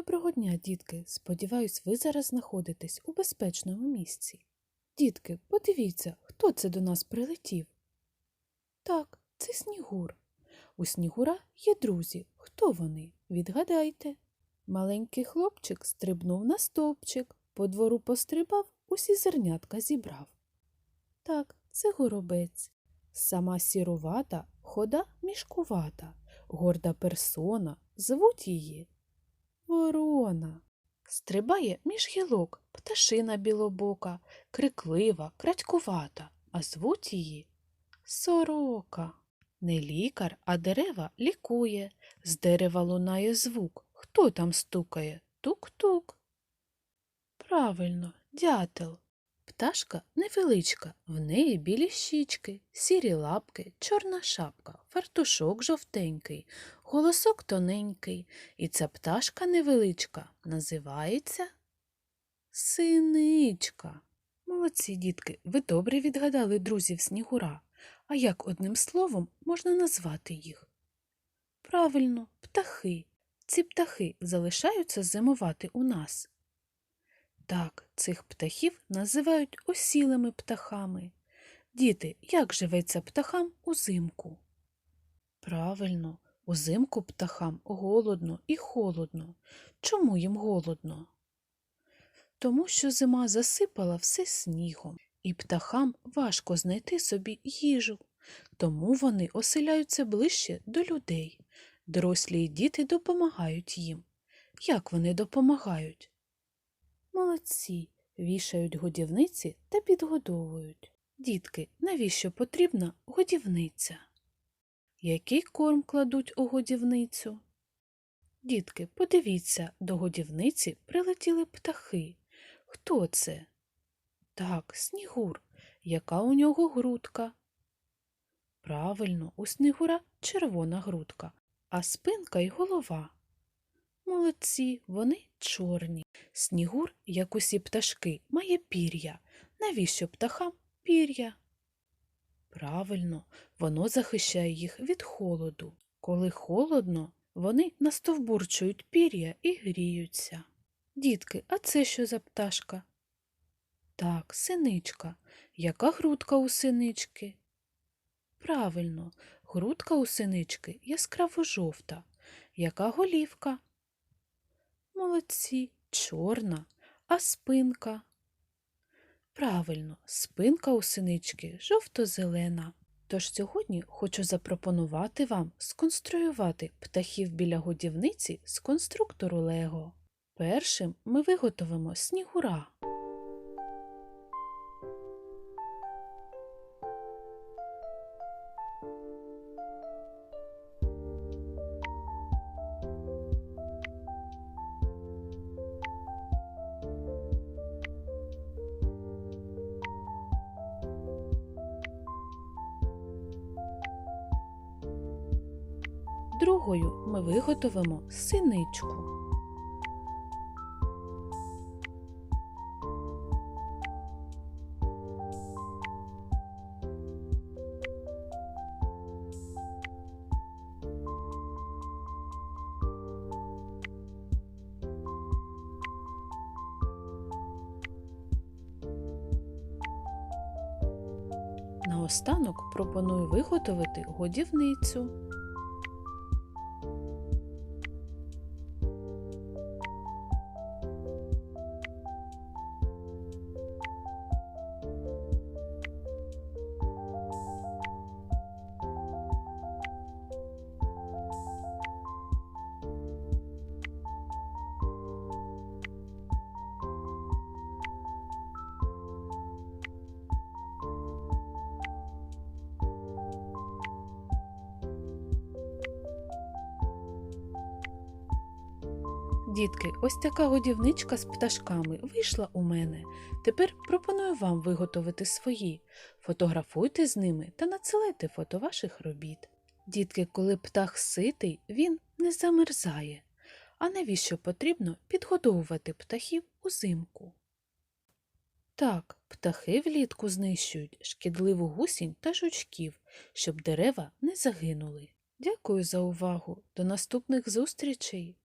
Доброго дня, дітки. Сподіваюсь, ви зараз знаходитесь у безпечному місці. Дітки, подивіться, хто це до нас прилетів. Так, це Снігур. У Снігура є друзі. Хто вони? Відгадайте. Маленький хлопчик стрибнув на стовпчик, по двору пострибав, усі зернятка зібрав. Так, це горобець. Сама сірувата, хода мішкувата, горда персона, звуть її Ворона. Стрибає між гілок пташина білобока, криклива, крадькувата, а звуть її Сорока. Не лікар, а дерева лікує. З дерева лунає звук. Хто там стукає? Тук-тук. Правильно, дятел. Пташка невеличка, в неї білі щічки, сірі лапки, чорна шапка, фартушок жовтенький, голосок тоненький, і ця пташка невеличка називається синичка. Молодці, дітки, ви добре відгадали друзів Снігура. А як одним словом можна назвати їх? Правильно, птахи. Ці птахи залишаються зимувати у нас. Так, цих птахів називають осілими птахами. Діти, як живеться птахам узимку? Правильно, узимку птахам голодно і холодно. Чому їм голодно? Тому що зима засипала все снігом, і птахам важко знайти собі їжу. Тому вони оселяються ближче до людей. Дорослі й діти допомагають їм. Як вони допомагають? Молодці, вішають годівниці та підгодовують. Дітки, навіщо потрібна годівниця? Який корм кладуть у годівницю? Дітки, подивіться, до годівниці прилетіли птахи. Хто це? Так, снігур. Яка у нього грудка? Правильно, у снігура червона грудка, а спинка й голова. Молодці, вони чорні. Снігур, як усі пташки, має пір'я. Навіщо птахам пір'я? Правильно, воно захищає їх від холоду. Коли холодно, вони настовбурчують пір'я і гріються. Дітки, а це що за пташка? Так, синичка. Яка грудка у синички? Правильно, грудка у синички яскраво жовта. Яка голівка? Молодці, чорна, а спинка. Правильно, спинка у синички жовто-зелена. Тож сьогодні хочу запропонувати вам сконструювати птахів біля годівниці з конструктору Лего. Першим ми виготовимо снігура. Другою ми виготовимо синичку. Наостанок пропоную виготовити годівницю. Дітки, ось така годівничка з пташками вийшла у мене. Тепер пропоную вам виготовити свої. Фотографуйте з ними та надсилайте фото ваших робіт. Дітки, коли птах ситий, він не замерзає. А навіщо потрібно підгодовувати птахів узимку? Так, птахи влітку знищують шкідливу гусінь та жучків, щоб дерева не загинули. Дякую за увагу. До наступних зустрічей!